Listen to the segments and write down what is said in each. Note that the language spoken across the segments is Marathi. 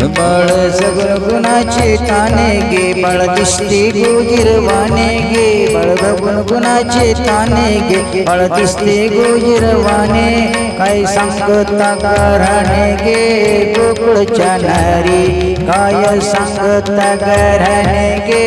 बळ सगळ गुणाचे ताने गे बळ दिसते गोजिरवाने गे बळ बघून गुणाचे ताने गे बळ दिसते गोजिरवाने काय सांगता घराणे गे गोकुळच्या नारी काय सांगता घराणे गे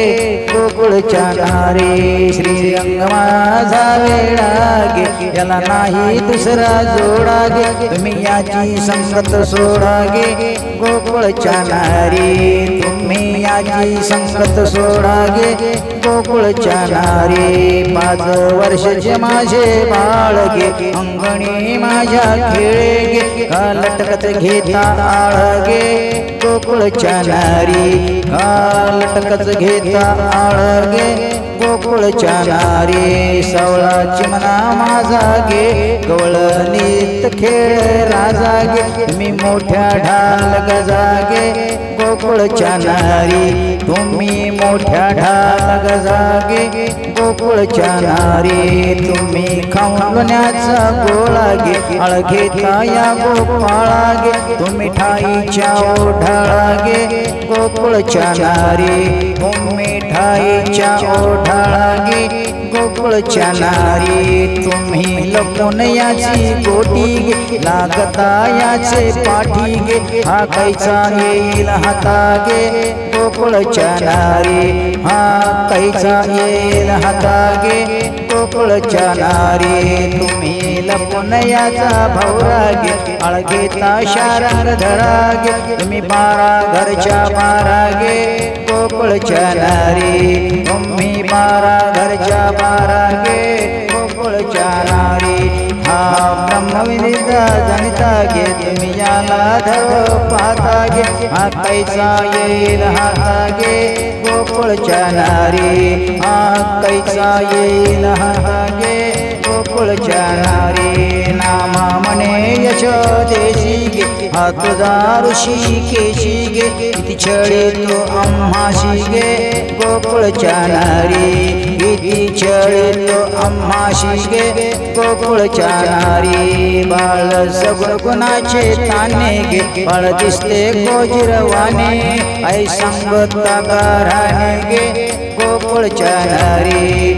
गोकुळच्या नारी. श्रीरंग माझा वेळा गे याला नाही दुसरा जोडा गे तुम्ही याची संगत सोडा गे गोकुळच्या नारी तुम्ही याची संगत सोडा गे गोकुळच्या नारी पाच वर्षाचे माझे बाळ गे अंगणी माझ्या खेळे गे लटकत घेता आळ गे गोकुळच्या नारी लटकत घेता आळ गे गोकुळच्या नारी सवळाची मना माझा गे गवळणी नीत खेळ राजागे मी मोठ्या ढाल गजागे गोकुळच्या नारी तुम्ही मोठ्या ढाल गजागे गोकुळच्या नारी तुम्ही खाऊन गोळागे गोळा गे घेता या गोपाळा गे तुम्ही ठाईच्या ओढाळा गे गोकुळच्या नारी तुम्ही ठाईच्या ओढाळा गे गोकुळच्या नारी तुम्ही लपून याची कोटी गे लागता याचे पाठी गे हा कैचा येईल हाता गे गोकुळच्या नारी हा कैचा येईल हाता गे गोकुळच्या नारी तुम्ही लपून याचा भवरा गे आळ शारार धरा गे तुम्ही बारा घरच्या बारा गे गोकुळच्या नारी. तुम्ही बारा घरच्या बारा गे गोकुळच्या नारी. हा ब्रह्मविदिता जनिता गे तुम्ही याला धव पाहता गे हा कैसा येईल हाता गे गोकुळच्या नारी. हा कैसा येईल हाता गे गोकुळच्या नारी. नामा म्हणे यश देशी गे हा तुझा ऋषी केशी गे किती छळी तो आम्हाशी गे गोकुळच्या नारी किती छळी तो आम्हाशी गे गोकुळच्या नारी बाळ सगुण गुणाचे ताने गे बाळ दिसते गोजिरवाने आई संगता घराने गे गोकुळच्या नारी